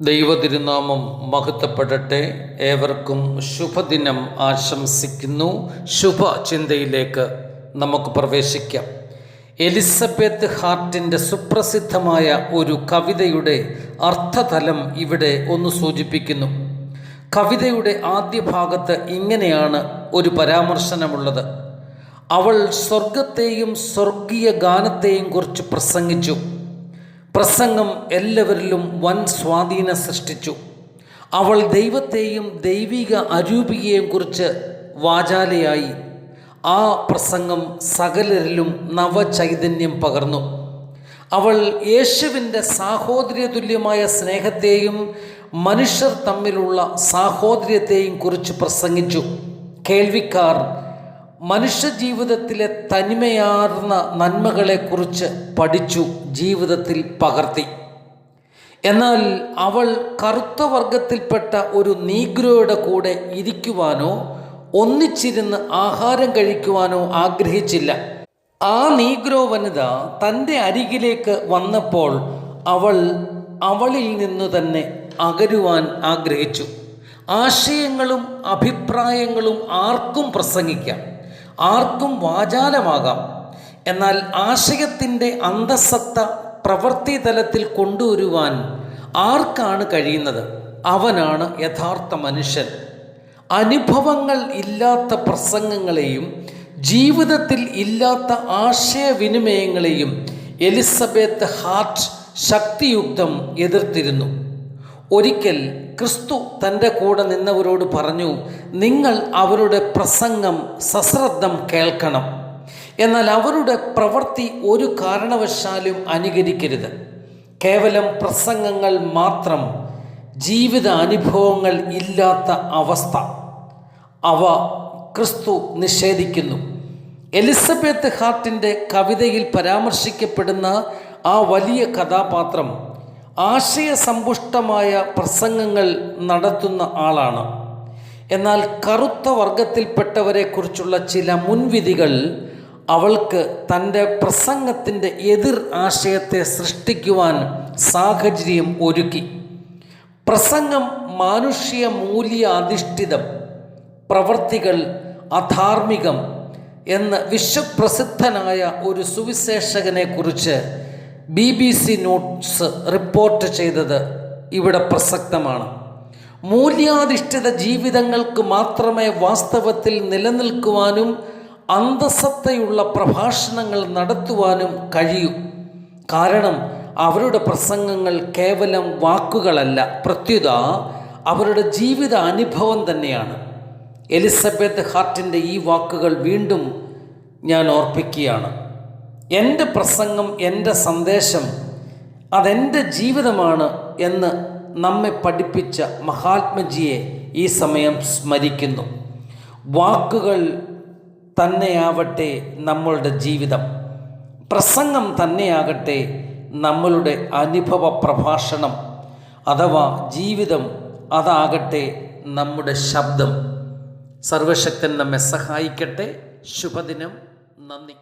ദൈവതിരുനാമം മഹത്വപ്പെടട്ടെ. ഏവർക്കും ശുഭദിനം ആശംസിക്കുന്നു. ശുഭ ചിന്തയിലേക്ക് നമുക്ക് പ്രവേശിക്കാം. എലിസബത്ത് ഹാർട്ടിന്റെ സുപ്രസിദ്ധമായ ഒരു കവിതയുടെ അർത്ഥതലം ഇവിടെ ഒന്ന് സൂചിപ്പിക്കുന്നു. കവിതയുടെ ആദ്യ ഭാഗത്ത് ഇങ്ങനെയാണ് ഒരു പരാമർശനമുള്ളത്. അവൾ സ്വർഗത്തെയും സ്വർഗീയ ഗാനത്തെയും കുറിച്ച് പ്രസംഗിച്ചു. പ്രസംഗം എല്ലാവരിലും വൻ സ്വാധീനം സൃഷ്ടിച്ചു. അവൾ ദൈവത്തെയും ദൈവിക അരൂപികയെയും കുറിച്ച് വാചാലയായി. ആ പ്രസംഗം സകലരിലും നവചൈതന്യം പകർന്നു. അവൾ യേശുവിന്റെ സാഹോദര്യ തുല്യമായ സ്നേഹത്തെയും മനുഷ്യർ തമ്മിലുള്ള സാഹോദര്യത്തെയും കുറിച്ച് പ്രസംഗിച്ചു. കേൾവിക്കാർ മനുഷ്യജീവിതത്തിലെ തനിമയാർന്ന നന്മകളെക്കുറിച്ച് പഠിച്ചു ജീവിതത്തിൽ പകർത്തി. എന്നാൽ അവൾ കറുത്ത വർഗത്തിൽപ്പെട്ട ഒരു നീഗ്രോയുടെ കൂടെ ഇരിക്കുവാനോ ഒന്നിച്ചിരുന്ന് ആഹാരം കഴിക്കുവാനോ ആഗ്രഹിച്ചില്ല. ആ നീഗ്രോ വനിത തന്റെ അരികിലേക്ക് വന്നപ്പോൾ അവൾ അവളിൽ നിന്ന് തന്നെ അകരുവാൻ ആഗ്രഹിച്ചു. ആശയങ്ങളും അഭിപ്രായങ്ങളും ആർക്കും പ്രസംഗിക്കാം. ആർക്കും വാചാലമാകാം. എന്നാൽ ആശയത്തിന്റെ അന്തസത്ത പ്രവൃത്തി തലത്തിൽ കൊണ്ടുവരുവാൻ ആർക്കാണ് കഴിയുന്നത്? അവനാണ് യഥാർത്ഥ മനുഷ്യൻ. അനുഭവങ്ങൾ ഇല്ലാത്ത പ്രസംഗങ്ങളെയും ജീവിതത്തിൽ ഇല്ലാത്ത ആശയവിനിമയങ്ങളെയും എലിസബത്ത് ഹാർട്ട് ശക്തിയുക്തം എതിർത്തിരുന്നു. ഒരിക്കൽ ക്രിസ്തു തന്റെ കൂടെ നിന്നവരോട് പറഞ്ഞു നിങ്ങൾ അവരുടെ പ്രസംഗം സശ്രദ്ധം കേൾക്കണം. എന്നാൽ അവരുടെ പ്രവൃത്തി ഒരു കാരണവശാലും അനുകരിക്കരുത്. കേവലം പ്രസംഗങ്ങൾ മാത്രം ജീവിത അനുഭവങ്ങൾ ഇല്ലാത്ത അവസ്ഥ. അവ ക്രിസ്തു നിഷേധിക്കുന്നു. എലിസബത്ത് ഹാർട്ടിന്റെ കവിതയിൽ പരാമർശിക്കപ്പെടുന്ന ആ വലിയ കഥാപാത്രം ആശയസമ്പുഷ്ടമായ പ്രസംഗങ്ങൾ നടത്തുന്ന ആളാണ്. എന്നാൽ കറുത്ത വർഗത്തിൽപ്പെട്ടവരെക്കുറിച്ചുള്ള ചില മുൻവിധികൾ അവൾക്ക് തന്റെ പ്രസംഗത്തിന്റെ എതിർ ആശയത്തെ സൃഷ്ടിക്കുവാൻ സാഹചര്യം ഒരുക്കി. പ്രസംഗം മാനുഷ്യ മൂല്യ അധിഷ്ഠിതം പ്രവർത്തികൾ അധാർമികം എന്ന് വിശ്വപ്രസിദ്ധനായ ഒരു സുവിശേഷകനെക്കുറിച്ച് B B C notes report ചെയ്തത് ഇവിടെ പ്രസക്തമാണ്. മൂല്യാധിഷ്ഠിത ജീവിതങ്ങൾക്ക് മാത്രമേ വാസ്തവത്തിൽ നിലനിൽക്കുവാനും അന്തസത്തയുള്ള പ്രഭാഷണങ്ങൾ നടത്തുവാനും കഴിയൂ. കാരണം അവരുടെ പ്രസംഗങ്ങൾ കേവലം വാക്കുകളല്ല. പ്രത്യുത അവരുടെ ജീവിത അനുഭവം തന്നെയാണ്. എലിസബത്ത് ഹാർട്ടിന്റെ ഈ വാക്കുകൾ വീണ്ടും ഞാൻ ഓർപ്പിക്കുകയാണ്. എന്റെ പ്രസംഗം എന്റെ സന്ദേശം അതെന്റെ ജീവിതമാണ് എന്ന് നമ്മെ പഠിപ്പിച്ച മഹാത്മജിയെ ഈ സമയം സ്മരിക്കുന്നു. വാക്കുകൾ തന്നെയാവട്ടെ നമ്മളുടെ ജീവിതം. പ്രസംഗം തന്നെയാകട്ടെ നമ്മളുടെ അനുഭവ പ്രഭാഷണം അഥവാ ജീവിതം അതാകട്ടെ നമ്മുടെ ശബ്ദം. സർവശക്തൻ നമ്മെ സഹായിക്കട്ടെ. ശുഭദിനം. നന്ദി.